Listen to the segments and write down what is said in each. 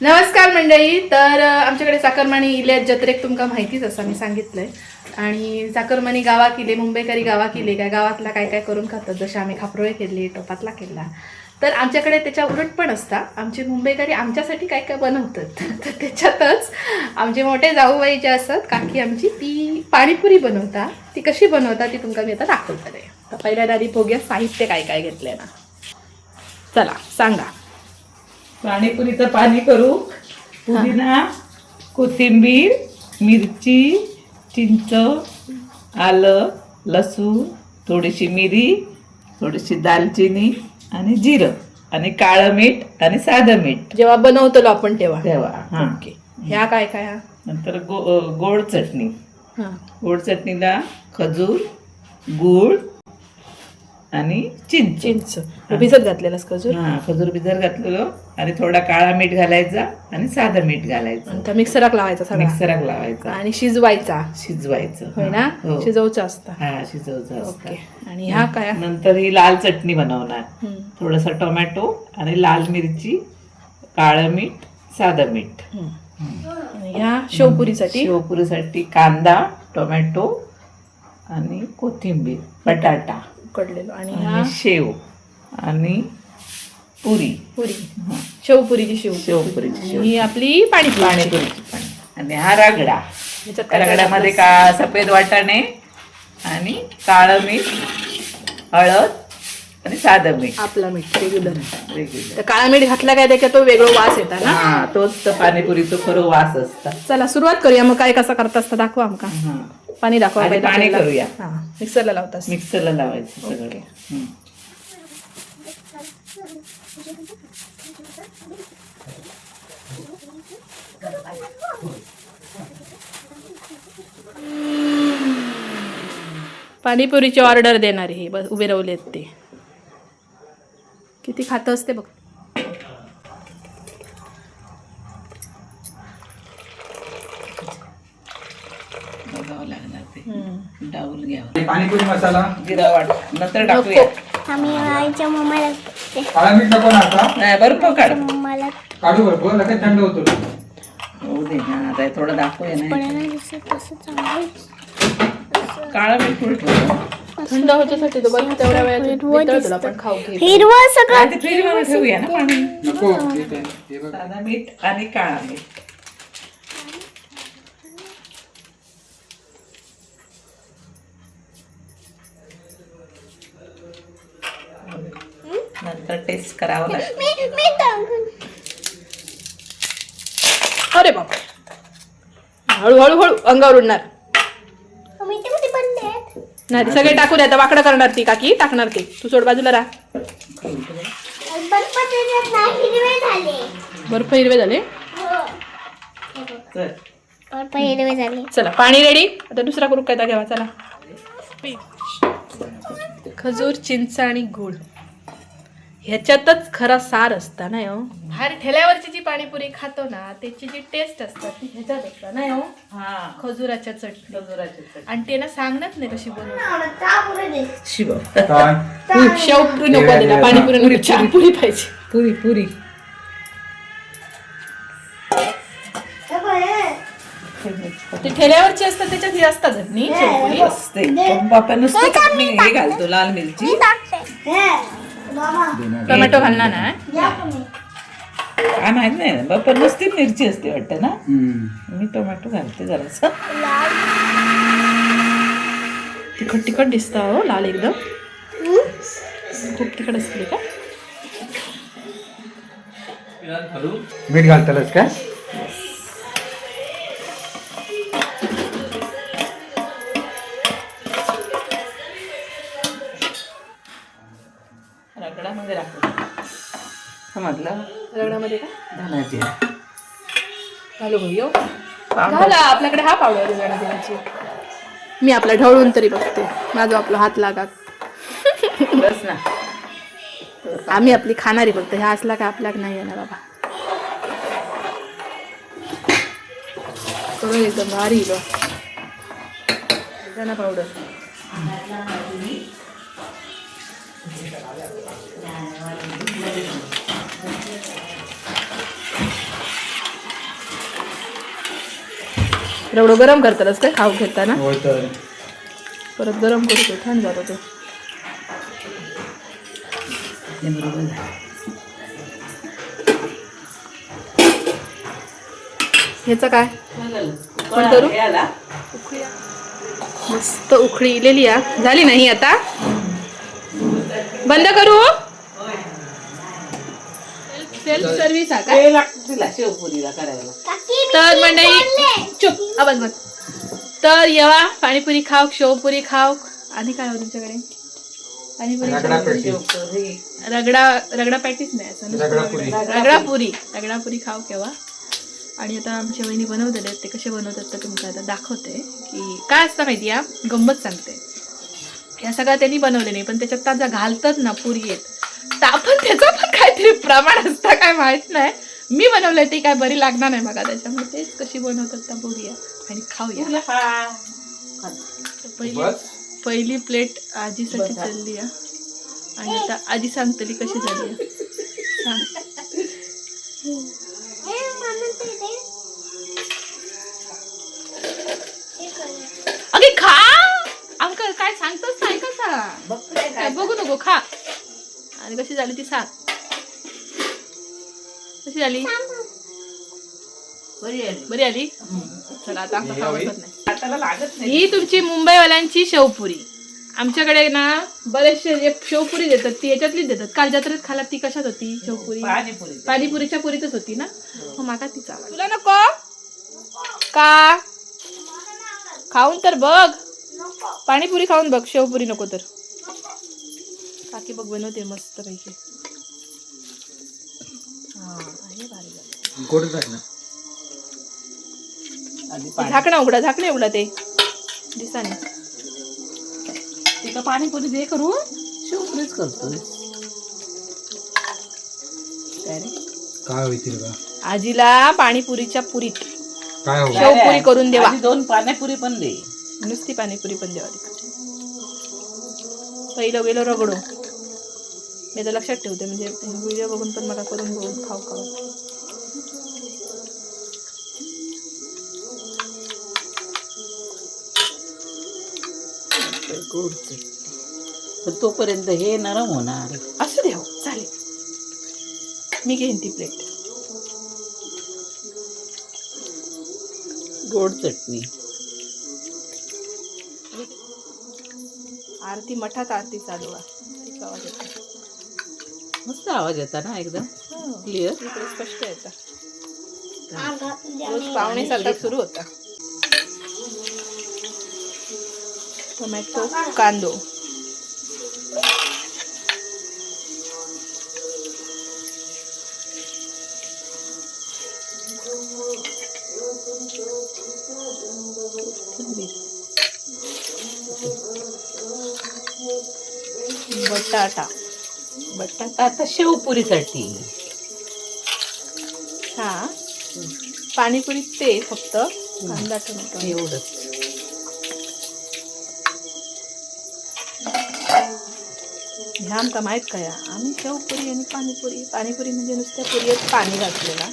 नमस्कार मंडळी. तर आमच्याकडे चाकरमानी इले जत्रेक तुमका माहितीच असा मी सांगितलंय. आणि चाकरमानी गावा केले मुंबईकरी गावा केले काय गावातला काय काय करून खातात. जसे आम्ही खापरोळे केले टोपातला केला. तर आमच्याकडे त्याच्या उलट पण असता आमचे मुंबईकरी आमच्यासाठी काय काय बनवतात तर त्याच्यातच आमचे मोठे जाऊबाई जे असतात काकी आमची ती पाणीपुरी बनवता. ती कशी बनवता ती तुमका मी आता दाखवतले तर पहिल्या आधी भोग्या साहित्य काय काय घेतलंय ना. चला सांगा. पाणीपुरीचं पाणी करू. पुदिना कोथिंबीर मिरची चिंच आलं लसूण थोडीशी मिरी थोडीशी दालचिनी आणि जिरं आणि काळं मीठ आणि साधं मीठ. जेव्हा बनवतो आपण तेव्हा. तेव्हा हां. ओके. ह्या काय काय हा? नंतर गो गोड चटणी. हा. गोड चटणीला खजूर गूळ आणि चिंच. चिंच. भिजत घातलेलास खजूर? हा खजूर बिजर घातलेलं. आणि थोडा काळा मीठ घालायचा आणि साधं मीठ घालायचं. त्या मिक्सराक लावायचा सगळा. मिक्सराक लावायचा. आणि शिजवायचा. शिजवायचं. होय ना? हो. शिजवचं असतं. हा शिजवचं ओके. असतं आणि ह्या काय? नंतर ही लाल चटणी बनवणार. हम्म, थोडंसं टोमॅटो आणि लाल मिरची काळं मीठ साधं मीठ. हम्म. आणि ह्या शेवपुरीसाठी? शेवपुरीसाठी कांदा टोमॅटो आणि कोथिंबीर बटाटा. उकडलेलो. आणि ह्या आणि शेव आणि पुरी. पुरी. शेवपुरीची शेव. शेवपुरीची शेव. ही आपली पाणीपुरी. पाणीपुरीची पाणी. आणि हा रगडा. ह्याच्यात काय काय रगड्यामध्ये? का सफेद वाटाणे आणि काळं मीठ हळद आणि साधं मीठ आपला मीठ रेग्युलर रेग्युलर तर काळा मीठ घातला काय त्याच्यात तो वेगळं वास येतात ना हा तोच तर पाणीपुरीचं खरं वास असता चला सुरुवात करूया मग काय कसं करता असतं दाखवा आमका हा. पाणी दाखवा आधी पहिला पाणी आपल्याला. करूया. हा मिक्सरला लावतास मिक्सरला लावायचं सगळं. हं. पाणीपुरीची ऑर्डर देणारे हे बस उभे रावलेत ते किती खातं असते बघ. बघावं लागणार ते. हम्म. डाऊल घ्यावं. पाणीपुरी मसाला? जिरा वाट नंतर टाकूया. आम्ही आईच्या मम्माला ते काळा मीठ नको ना आता. नाही बरोबर काढ. मम्माला काढू बरोबर लगेच थंड होतो. होऊ दे हा आता हे थोडं दाखवूया नाही पडायला दिसत तसं चांगलं काळं मीठ थोडं ठेवू. थंड होण्यासाठी तो बघ तेवढ्या वेळात दिसतं. आपण खाऊ घे. हिरवं सगळं ते फ्रीजमध्ये ठेवूया ना. पाणी नको ते- बघ. साधा मीठ आणि काळा मीठ. नंतर टेस्ट करावं लागतं. मी मी टाकून अरे बाप हळू हळू हळू अंगावर उडणार मी ते मध्ये बनले आहेत नाही ते सगळे टाकू द्या आता वाकडं करणार ती काकी. टाकणार ते. तू सोड बाजूला राहा. बर्फ हिरवे झाले? झाले चला पाणी रेडी आता दुसरा करू काय घ्यावा चला. खजूर चिंच आणि गुळ. ह्याच्यातच खरा सार असता ना हो? बाहेर ठेल्यावरची जी पाणीपुरी खातो ना त्याची जी टेस्ट असतात ती ह्याच्यात असतात ना हो? हा. खजुराच्या चटणी. खजुराची चटणी. आणि ते ना सांगणार नाही कशी बनवतात शिव. शेवपुरी नको दिला पाणीपुरी नको चहापुरी पाहिजे. पुरी पुरी. ते ठेल्यावरची असतात त्याच्यात ही असतात चटणी शेवपुरी? असते. बापा नुसती चटणी हे घालतो लाल मिरची. टोमॅटो घालणार ना? काय माहीत नाही. बापा नुसती मिरची असते वाटतं ना? हम्म. मी टोमॅटो घालते जरास. तिखट तिखट दिसतं हो लाल एकदम. खूप तिखट असते का? मीठ घालतालच काय समजलं? रगडामध्ये का? घालायचे घालू घाला आपल्याकडे हा पावडर आहे मी आपला ढवळून तरी बघते. माझा आपला हात लागा बस ना. आम्ही आपली खाणारी फक्त. ह्या असला का आपल्याक नाही येणार बाबा. सगळं एकदम भारी पावडर. एवढं गरम करतात काय? खाऊ घेताना? परत गरम करतो छान जातो तो. काय? करू? मस्त उखळी इलेली झाली नाही आता? बंद करू सेल्फ सर्व्हिस हा तिला शेवपुरीला करायला. मी तर मंडळी. चुप आवाज बंद. तर येवा पाणीपुरी खाऊक शेवपुरी खाऊक आणि काय हो तुमच्याकडे? पाणीपुरी रगडा रगडा रगडा पॅटीस नाही असं नुसतं रगडापुरी. रगडा- रगडापुरी खाऊ केव्हा? आणि आता आमच्या वहिनी बनवलेले ते कसे बनवतात तर तुमचं आता दाखवते की काय असतं माहिती आहे गंमत सांगते. या सगळ्या त्यांनी बनवले नाही पण त्याच्यात त्या ज्या घालतात ना पुरी आहेत. तर आपण त्याचं पण काहीतरी प्रमाण असतं काय माहीत नाही. मी बनवलंय ती काय बरी लागणार नाही मला त्याच्यामुळे तेच कशी बनवतात त्या बघूया आणि खाऊया. पहिली पहिली प्लेट आजीसाठी. चालली आहे. आणि आता आजी सांगतली कशी झाली. सांग. बघ. नको खा. आणि कशी झाली ती सांग. कशी झाली? बरी आली. चला आता नाही. ही तुमची मुंबईवाल्यांची शेवपुरी. आमच्याकडे ना बरेचसे जे शेवपुरी देतात ती याच्यातलीच देतात. काल जत्रेत खाला ती कशात होती शेवपुरी? पाणीपुरी पाणीपुरीच्या पुरीतच होती ना? मग माका तीच आवड तुला नको. का? खाऊन तर बघ. पाणीपुरी खाऊन बघ शेवपुरी नको तर. काकी बघ बनवते मस्त पैकी. हा. गोड ना? झाकणं उघडा झाकणं उघडा ते. दिसाने तिथं पाणीपुरी दे करू? शेवपुरीच करतोय. काय होईल आजीला पाणीपुरीच्या पुरीत. काय हो शेवपुरी करून देवा. दोन पाण्यापुरी पण दे. नुसती पाणीपुरी पण देवा पहिलं गेलो रगडो. मी तर लक्षात ठेवते म्हणजे व्हिडिओ बघून पण मला करून बघून खाऊ खाऊ गोड. पण तोपर्यंत हे नरम होणार. असू दे हो चालेल. मी घेईन ती प्लेट गोड चटणी. आरती मठात आरती चालू आहे. तिचा आवाज येतो मस्त आवाज येता ना एकदम? क्लिअर स्पष्ट येतात पाहुणे रोज पावणे सातात सुरू होता. टोमॅटो कांदो. बटाटा. बटाटा. आता शेवपुरीसाठी. हा. पाणीपुरी ते फक्त कांदा टोमॅटो. एवढंच. ह्या आमका माहीत काय? आम्ही शेवपुरी आणि पाणीपुरी पाणीपुरी म्हणजे नुसत्या पुरीत पाणी घातलेला.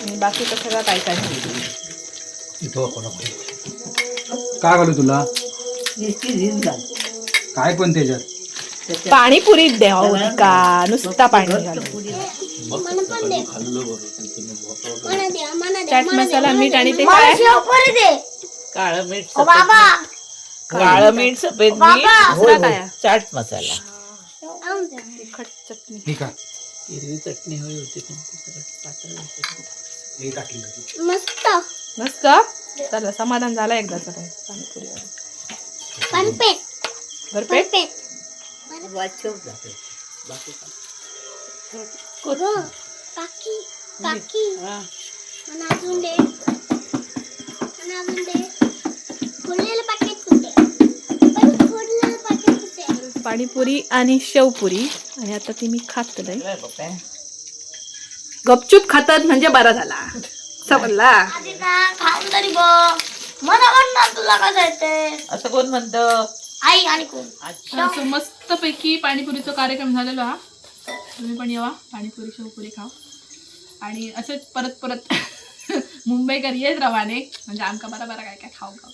आणि बाकीचं सगळं काय काय काय घालू तुला? काय पण त्याच्यात? द्या हो का नुसता पाणी पण मला द्या मला द्या चाट मला द्या, मसाला मीठ. आणि ते काय दे काळं मीठ. काळं मीठ सफेद मीठ बाबा. दुसरा काय आहे? चाट मसाला. तिखट चटणी ठीक आहे हिरवी चटणी हवी होती पण पातळ. हे टाकली. मस्त मस्त चला समाधान झालं एकदाच काय पाणीपुरी पनपेट भरपेट पनपेट वाचव जाते. बाकी काय. गो काकी काकी हा. मला अजून दे. मला अजून दे. खोडलेलं पाकिट कुठे? पण खोडलेलं पाकिट कुठे? पाणीपुरी आणि शेवपुरी. आणि आता ती मी खात नाही? गपचूप खातात म्हणजे बरा झाला. समजला? आधी ना खाऊन तरी बघ. मला म्हणणार तुला येते असं कोण म्हणतं? आई आणि कोण? असं मस्तपैकी पाणीपुरीचा कार्यक्रम झालेला. हा तुम्ही पण येवा पाणीपुरी शेवपुरी खाऊ आणि असेच परत परत मुंबईकर येत रवाने. म्हणजे आमका बरा बरा काय काय खाऊ खाऊ.